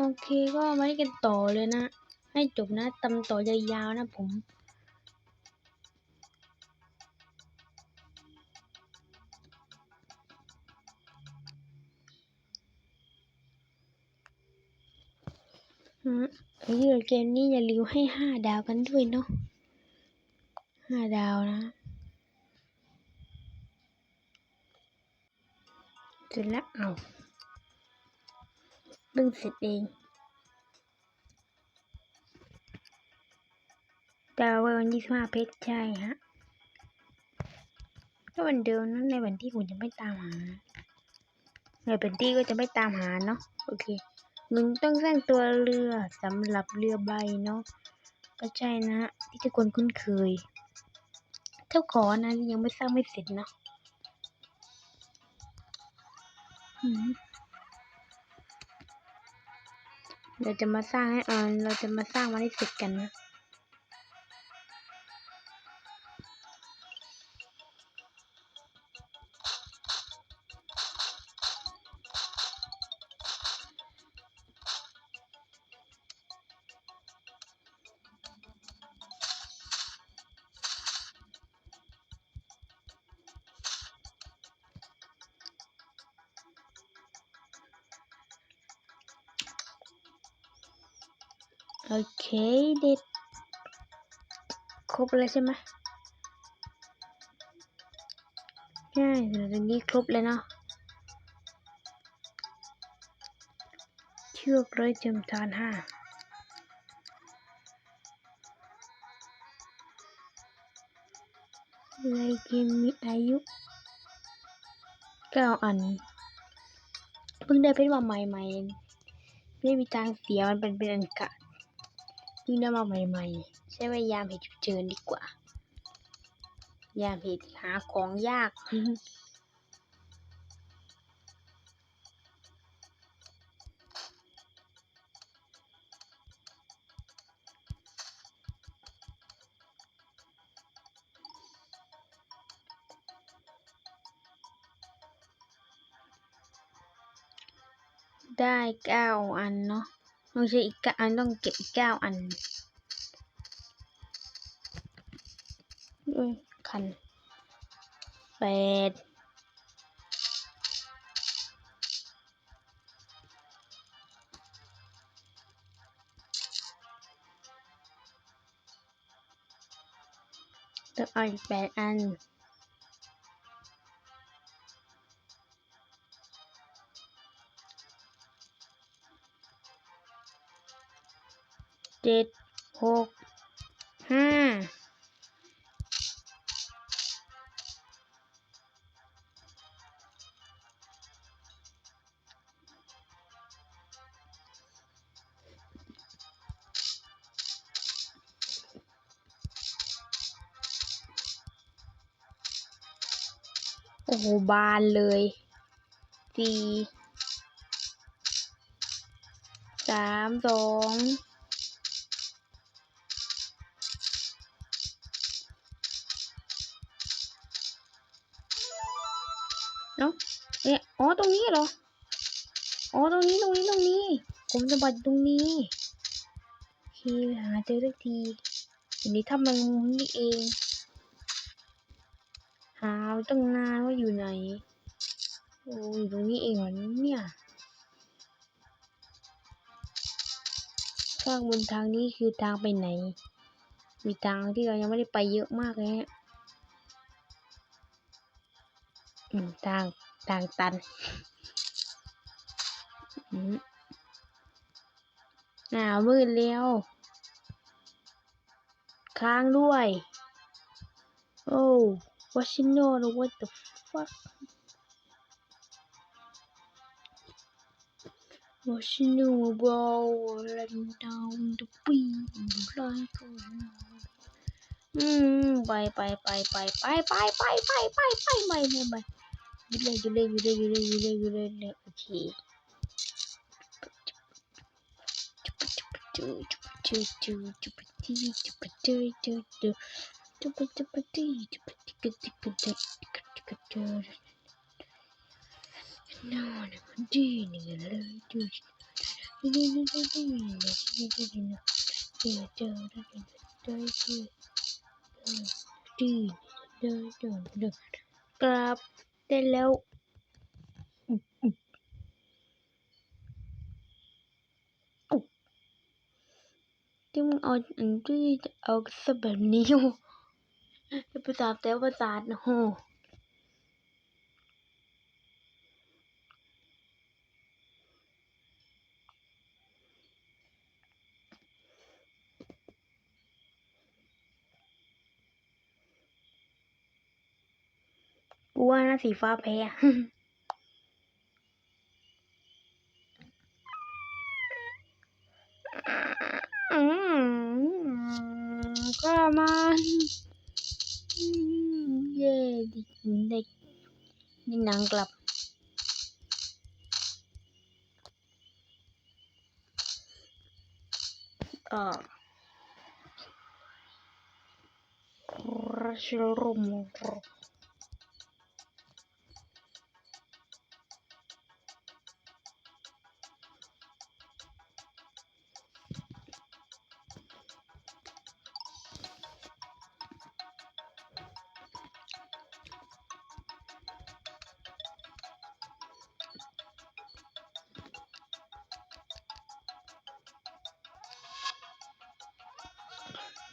โอเคก็มาเล่นกันต่อเลยนะ ให้จบนะตำต่อยาวๆนะผมฮะไอ้เรื่องเกมนี้อย่าลืมให้ห้าดาวกันด้วยเนาะห้าดาวนะเสร็จแล้วเอา เพิ่งเสร็จเอง แต่ว่าวันที่สิบห้าเพชรใช่ฮะก็วันเดิมนั้นในวันที่ผมจะไม่ตามหา ในแผนที่ก็จะไม่ตามหาเนาะโอเคมึงต้องสร้างตัวเรือสำหรับเรือใบเนาะก็ใช่นะที่ทุกคนคุ้นเคย เท่าขอนะยังไม่สร้างไม่เสร็จเนาะอืม เราจะมาสร้างให้ออน เราจะมาสร้างมันให้เสร็จกันนะ โอเคเด็ดครบแล้วใช่ไหมใช่เดี๋ยตรงนี้ครบเลยเนาะเชือกร้อยจำทานห้าเลยเกมมีอายุเก้าอัน เพิ่งได้เพชรมาใหม่ๆไม่มีทางเสียมันเป็นเป็นอันกะ เพิ่ได้มาใหม่ๆ ใช้ว่ายามเหตุเฉินดีกว่า ยามเหตุหาของยาก ได้เก้าอันเนาะ ไม่ใช่อีกเก้าอันต้องเก็บอีกเก้าอันด้วยคันแปดต้องเอาอีกแปดอัน เจ็ดหกห้าโอ้โห บานเลยสี่สามสอง เอ๋อตรงนี้เหรออ๋อตรงนี้ตรงนี้ตรงนี้ ผมจะบัดตรงนี้โอเคหาเจอสักทีอันนี้ถ้ามันมุมนี่เอง หาตั้งนานว่าอยู่ไหนโอ้ยอยู่ตรงนี้เองเหรอเนี่ยข้างบนทางนี้คือทางไปไหน มีทางที่เรายังไม่ได้ไปเยอะมากเลยฮะอืมทาง ทางตันหนาวมืดแล้วค้างด้วย โอ้ what you know what the fuck what you know about letting down the beat like a อืม ไปไปไปไปไปไปไปไปไปไปไปไปไป Güle güle güle güle güle güle ne uçuyor. Grab. ได้แล้วที่มึงเอาอันที่เอาแบบนี้จะไปสาบแต่ประสาทโห กูว่านะสีฟ้าแพ้อะอืมก็มันอืมเย่ดิเด็กนี่นางกลับก็ราชรม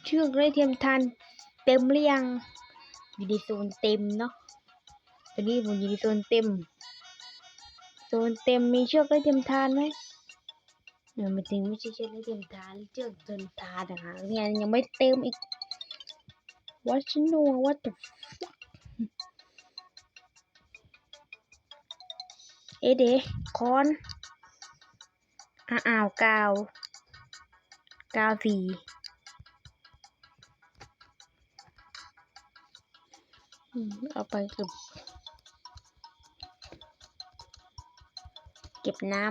เชือกไร้เทียมทานเต็มหรือยังอยู่ในโซนเต็มเนาะตอนนี้ผมอยู่ในโซนเต็มโซนเต็มมีเชือกไร้เทียมทานไหมเออไม่ถึงไม่ใช่เชือกไร้เทียมทานเชือกเทียมทานนะคะเนี่ยยังไม่เต็มอีก What you know what the fuck เอะเดคอนอะอ้าวกาวกาวสี เอาไปเก็บเก็บน้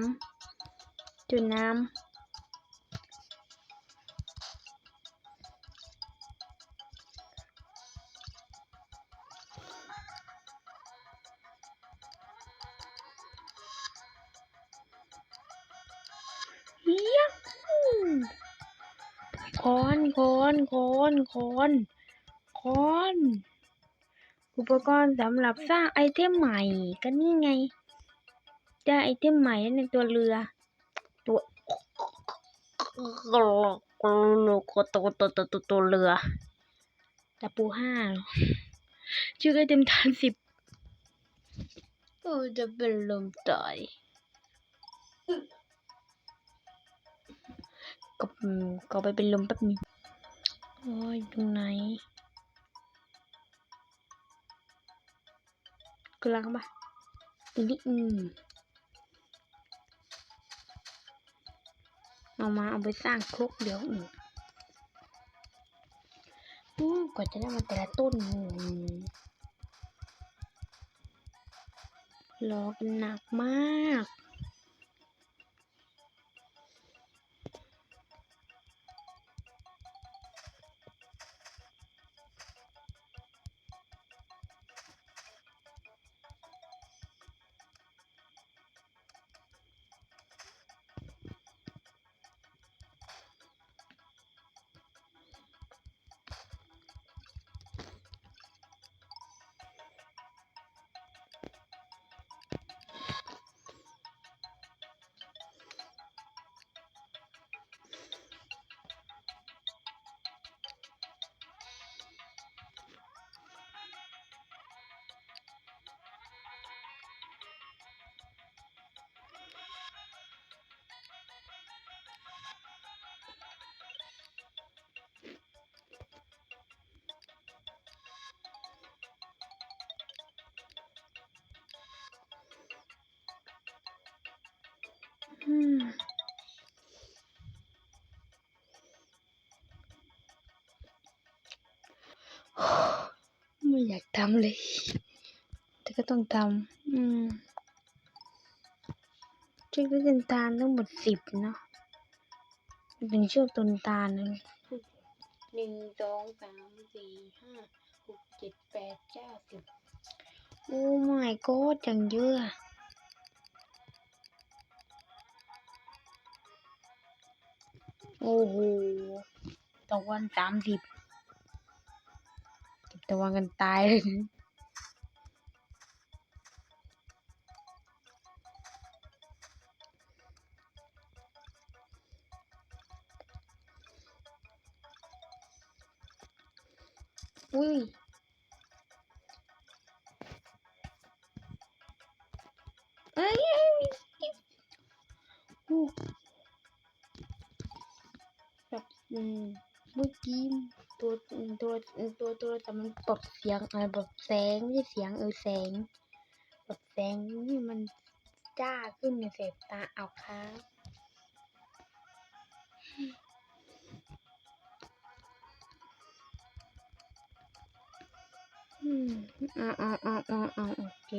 ำจุดน้ำยักคอนคอนคอนคอนคอน อุปกรณ์สำหรับสร้างไอเทมใหม่ก็นี่ไง ได้ไอเทมใหม่ในตัวเรือตัวตัวตัวตัวตัวตัวเรือตะปูห้าชื่อไอเทมทานสิบโอ้จะเป็นลมตายก็ก็ไปเป็นลมแป๊บนึงโอ้ยตรงไหน กลางปะตรงนี้อืมเอามาเอาไปสร้างครกเดี๋ยวอืมอู้กว่าจะได้มาแต่ละต้นอืมรอกันหนักมาก อยากทำเลย แต่ก็ต้องทำอืมเชือกต้นตาลทั้งหมดสิบเนาะเป็นเชือกต้นตาลนะหนึ่งสองสามสี่ห้าหกเจ็ดแปดเก้าสิบโอ้ my god อย่างเยอะอะโอ้โหตะวันสามสิบ ตะวันกันตายเลยนะอุ้ยเอ้ยเอ้ยอู้แบบอืมเมื่อกี้ ตัวตัวตัวตัวแต่มันปรับเสียงอะไรแบบแสงไม่ใช่เสียงเออแสงแบบแสงนี่มันจ้าขึ้นในเสายตาเอาครับอืมอ่าอ่าอ่าอ่าอ่าโอเค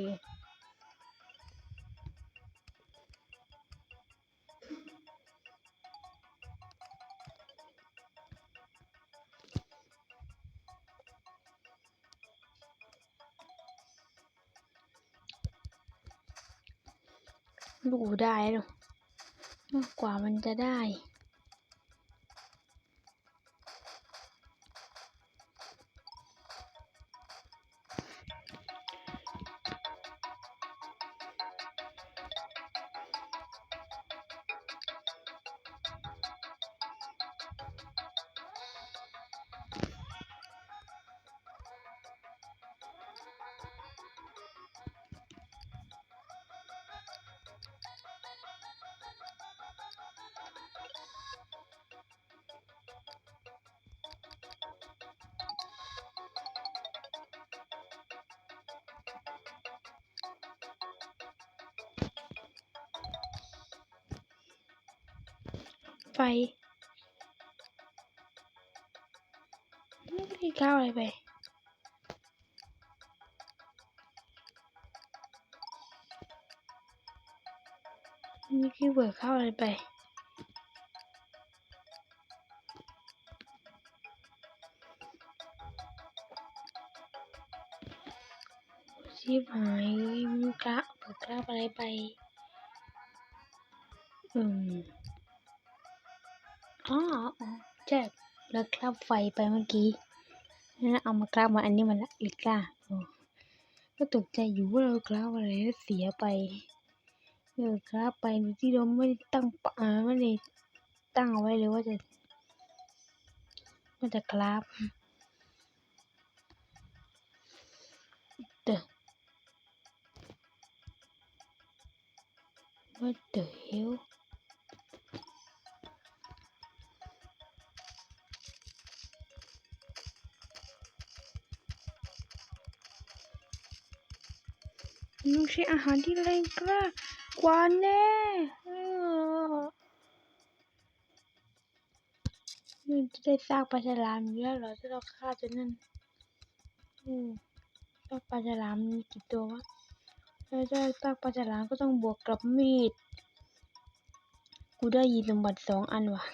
ดูได้หรอกว่ามันจะได้ ไฟไม่ได้ก้าวอะไรไปนี่คือเบิร์เข้าอะไรไปชิบหายมันกระเบิกกระอะไรไป อืม อ๋อใช่แล้วคราบไฟไปเมื่อกี้นั่นเอามากราบมาอันนี้มันละอีกล่ะก็ตกใจอยู่ว่าเรากราบอะไรแล้วเสียไปเออกราบไปที่เราไม่ได้ตั้งปะอ่าไม่ได้ตั้งเอาไว้เลยว่าจะว่าจะกราบเด What the hell นไม่ใช่อาหารที่แรงกล้ากว่าแน่เออนี่จะได้ซากปลาฉลามอยู่แล้วเหรอที่เราฆ่าจนนั่นอืมซาปลาฉลามมีกี่ตัววะถ้าได้ากปลาฉลามก็ต้องบวกกับมีด กูได้ยินสมบัติสองอันว่ะ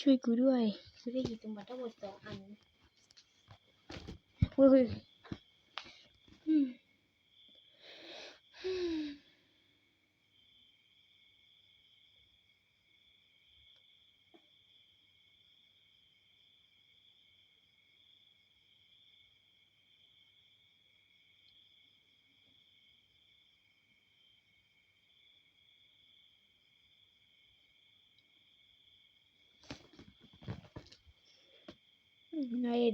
ช่วยกูด้วย กูได้ยินสมบัติทั้งหมดสองอันเฮ้ย ไงอั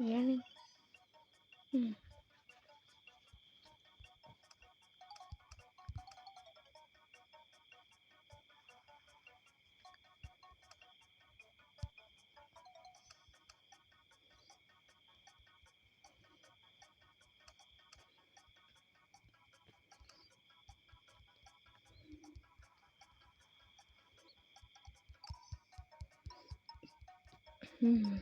Yeah. Hmm. Hmm.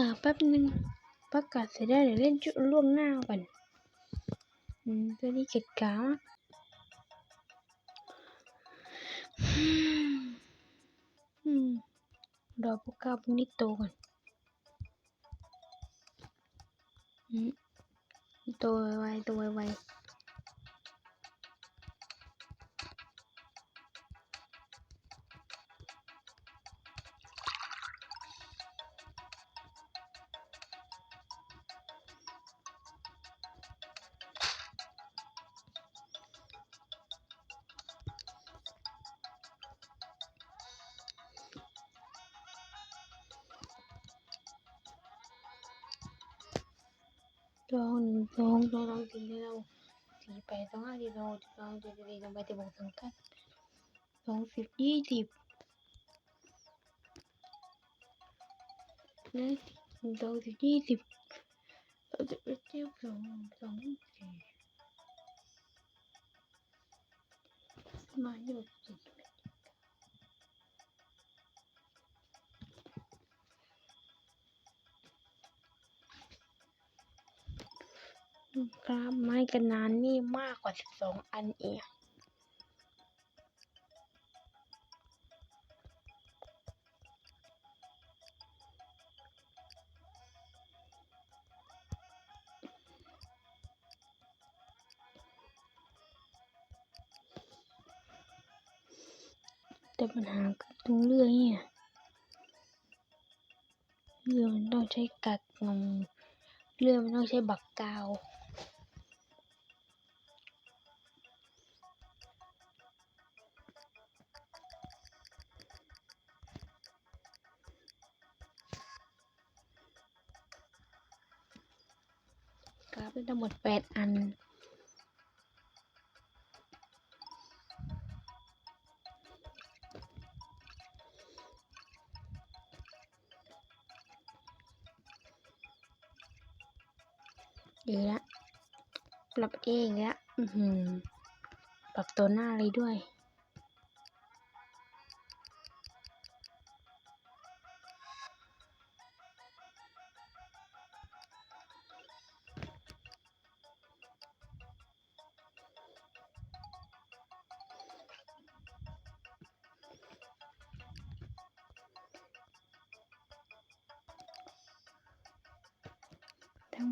ค่ะกาแป๊บนึงประกาศเสร็จได้เดี๋ยวเล่นชุดล่วงหน้าก่อนอืมตัวนี้เก็ดกามากอืมรอพวกก้าวพวกนี้โตก่อนอืมโตไวๆโตไวๆ สองหนึ่งสองสองสองสี่แล้วสี่แปดสองห้าสี่สองหกสิบสองเจ็ดสี่สองแปดสิบหกสองเก้าสองสิบยี่สิบนะสองสิบยี่สิบสองสิบเอ็ดสองสองสี่มาเยอะจริ งกราฟไม้กันนานนี่มากกว่าสิบสองอันเองแต่ปัญหาคือตรงเรือเนี่ยเรือมันต้องใช้กักงงเรือมันต้องใช้บักกาว กราฟเป็นทั้งหมดแปดอัน ดีละ ปรับเองละ อือหือปรับตัวหน้าเลยด้วย ทั้ง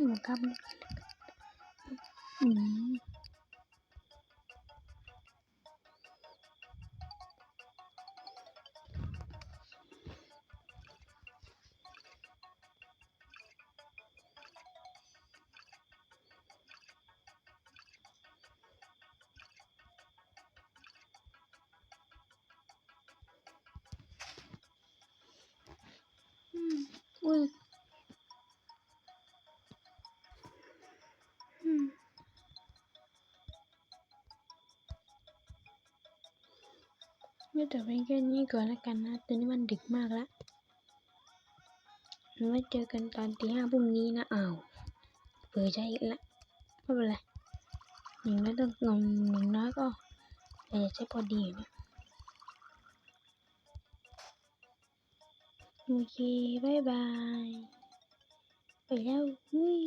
อืมครั ไม่แต่เพียงแค่นี้ก่อนแล้วกันนะตอนนี้มันดึกมากแล้วไว้เจอกันตอนตีห้าพรุ่งนี้นะอ้าวเปิดใจอีกแล้วไม่เป็นไรอย่งน้อยต้องงงอย่งน้อยก็แต่จะใช้พอดีนะโอเคบายบาย ไปแล้วอุ้ย